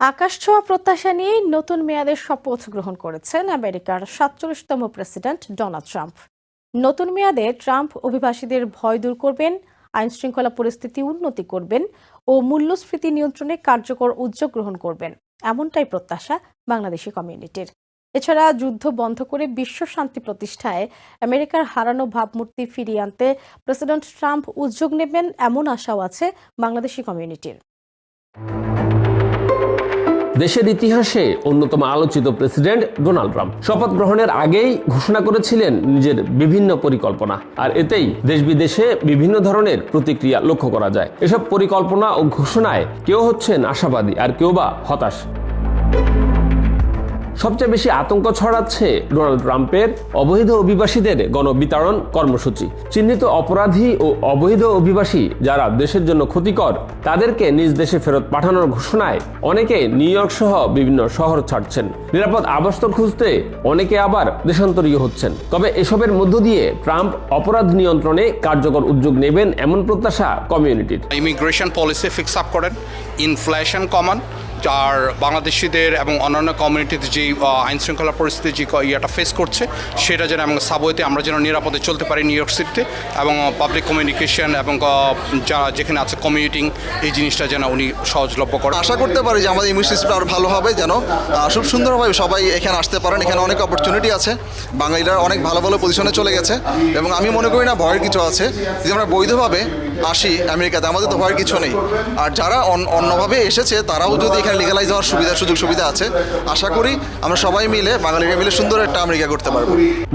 আকাশ ছোঁয়া প্রত্যাশা নিয়ে নতুন মেয়াদের শপথ গ্রহণ করেছেন আমেরিকার সাতচল্লিশতম প্রেসিডেন্ট ডোনাল্ড ট্রাম্প। নতুন মেয়াদে ট্রাম্প অভিবাসীদের ভয় দূর করবেন আইন শৃঙ্খলা পরিস্থিতি উন্নতি করবেন ও মূল্যস্ফীতি নিয়ন্ত্রণে কার্যকর উদ্যোগ গ্রহণ করবেন, এমনটাই প্রত্যাশা বাংলাদেশি কমিউনিটির। এছাড়া যুদ্ধ বন্ধ করে বিশ্ব শান্তি প্রতিষ্ঠায় আমেরিকার হারানো ভাবমূর্তি ফিরিয়ে আনতে প্রেসিডেন্ট ট্রাম্প উদ্যোগ নেবেন, এমন আশাও আছে বাংলাদেশি কমিউনিটির। দেশের ইতিহাসে অন্যতম আলোচিত প্রেসিডেন্ট ডোনাল্ড ট্রাম্প। শপথ গ্রহণের আগেই ঘোষণা করেছিলেন নিজের বিভিন্ন পরিকল্পনা। আর এতেই দেশ বিদেশে বিভিন্ন ধরনের প্রতিক্রিয়া লক্ষ্য করা যায়। এসব পরিকল্পনা ও ঘোষণায় কেউ হচ্ছেন আশাবাদী আর কেউ বা হতাশ। সবচেয়ে বেশি আতঙ্ক ছড়াচ্ছে ডোনাল্ড ট্রাম্পের অবৈধ অভিবাসীদের গণবিতাড়ন কর্মসূচি। চিহ্নিত অপরাধী ও অবৈধ অভিবাসী যারা দেশের জন্য ক্ষতিকর, তাদেরকে নিজ দেশে ফেরত পাঠানোর ঘোষণায় অনেকে নিউ ইয়র্ক সহ বিভিন্ন শহর ছাড়ছেন। নিরাপদ আবাসস্থল খুঁজতে অনেকে আবার দেশান্তরীয় হচ্ছেন। তবে এসবের মধ্য দিয়ে ট্রাম্প অপরাধ নিয়ন্ত্রণে কার্যকর উদ্যোগ নেবেন এমন প্রত্যাশা কমিউনিটির। ইমিগ্রেশন পলিসি ফিক্স আপ করেন ইনফ্লেশন কমান আর বাংলাদেশিদের এবং অন্যান্য কমিউনিটিতে যে আইন শৃঙ্খলা পরিস্থিতি যে ইয়েটা ফেস করছে, সেটা যেন এবং সাবওয়েতে আমরা যেন নিরাপদে চলতে পারি নিউ ইয়র্ক সিটিতে এবং পাবলিক কমিউনিকেশন এবং যারা যেখানে আছে কমিউনিটিং এই জিনিসটা যেন উনি সহজলভ্য করেন। আশা করতে পারি যে আমাদের ইমিউন সিস্টেম আরও ভালো হবে যেন খুব সুন্দরভাবে সবাই এখানে আসতে পারেন। এখানে অনেক অপরচুনিটি আছে। বাঙালিরা অনেক ভালো ভালো পজিশনে চলে গেছে। এবং আমি মনে করি না ভয়ের কিছু আছে। যে আমরা বৈধভাবে আসি আমেরিকাতে আমাদের তো ভয়ের কিছু নেই। আর যারা অন্যভাবে এসেছে তারাও যদি এখানে লিগালাইজ হওয়ার সুবিধা সুযোগ সুবিধা আছে আশা করি আমরা সবাই মিলে বাঙালিরা মিলে সুন্দর একটা আমেরিকা করতে পারব।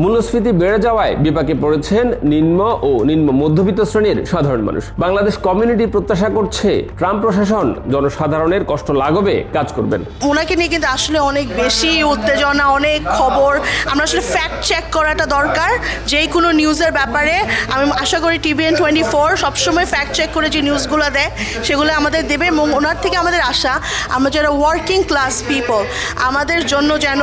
মূল্যস্ফীতি বেড়ে যাওয়ায় বিপাকে পড়েছেন নিম্ন ও নিম্ন মধ্যবিত্ত শ্রেণির সাধারণ মানুষ। বাংলাদেশ কমিউনিটি প্রত্যাশা করছে ট্রাম্প প্রশাসন জনসাধারণের কষ্ট লাঘবে কাজ করবেন। ওনাকে নিয়ে কিন্তু আসলে অনেক বেশি উত্তেজনা অনেক খবর। আমরা আসলে ফ্যাক্ট চেক করাটা দরকার যে কোনো নিউজের ব্যাপারে। আমি আশা করি টিভিএন টোয়েন্টি ফোর সবসময় ফ্যাক্ট চেক করে যে নিউজগুলো দেয় সেগুলো আমাদের দেবে এবং ওনার থেকে আমাদের আশা আমরা যারা ওয়ার্কিং ক্লাস পিপল আমাদের জন্য যেন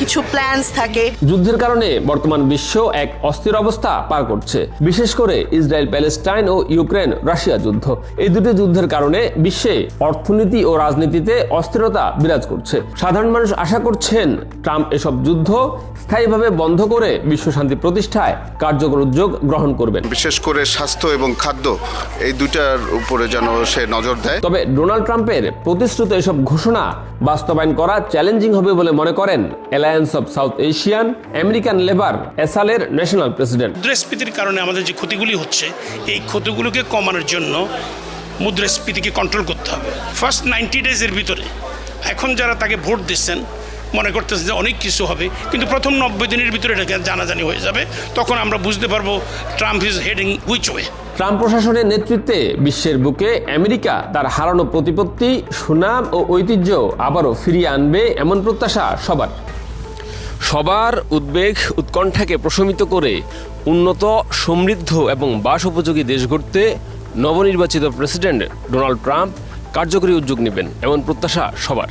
কিছু প্ল্যানস থাকে। যুদ্ধের কারণে বর্তমান বিশ্ব এক অস্থির অবস্থা পার করছে। বিশেষ করে ইসরায়েল প্যালেস্টাইন ও ইউক্রেন রাশিয়া যুদ্ধ। এই দুটি যুদ্ধের কারণে বিশ্বে অর্থনীতি ও রাজনীতিতে অস্থিরতা বিরাজ করছে। সাধারণ মানুষ আশা করছেন ট্রাম্প এসব যুদ্ধ স্থায়ীভাবে বন্ধ করে বিশ্ব শান্তি প্রতিষ্ঠায় কার্যকর উদ্যোগ গ্রহণ করবেন। বিশেষ করে স্বাস্থ্য এবং খাদ্য এই দুটার উপরে যেন সে নজর দেয়। তবে ডোনাল্ড ট্রাম্পের প্রতিশ্রুত এসব ঘোষণা বাস্তবায়ন করা চ্যালেঞ্জিং হবে বলে মনে করেন Alliance of South Asian American Labor এসালের national president মুদ্রাস্ফীতির কারণে আমাদের যে ক্ষতিগুলি হচ্ছে এই ক্ষতিগুলোকে কমানোর জন্য মুদ্রাস্ফীতিকে কন্ট্রোল করতে হবে। ফার্স্ট নাইনটি ডেজের ভিতরে এখন যারা তাকে ভোট দিচ্ছেন মনে করতেছে যে অনেক কিছু হবে, কিন্তু প্রথম নব্বই দিনের ভিতরে এটা জানাজানি হয়ে যাবে। তখন আমরা বুঝতে পারব Trump is heading which way Trump প্রশাসনের নেতৃত্বে বিশ্বের বুকে আমেরিকা তার হারানো প্রতিপত্তি, সুনাম ও ঐতিহ্য আবারও ফিরিয়ে আনবে এমন প্রত্যাশা সবার। সবার উদ্বেগ উৎকণ্ঠাকে প্রশমিত করে উন্নত, সমৃদ্ধ এবং বাস উপযোগী দেশ গড়তে নবনির্বাচিত প্রেসিডেন্ট ডোনাল্ড ট্রাম্প কার্যকরী উদ্যোগ নেবেন এমন প্রত্যাশা সবার।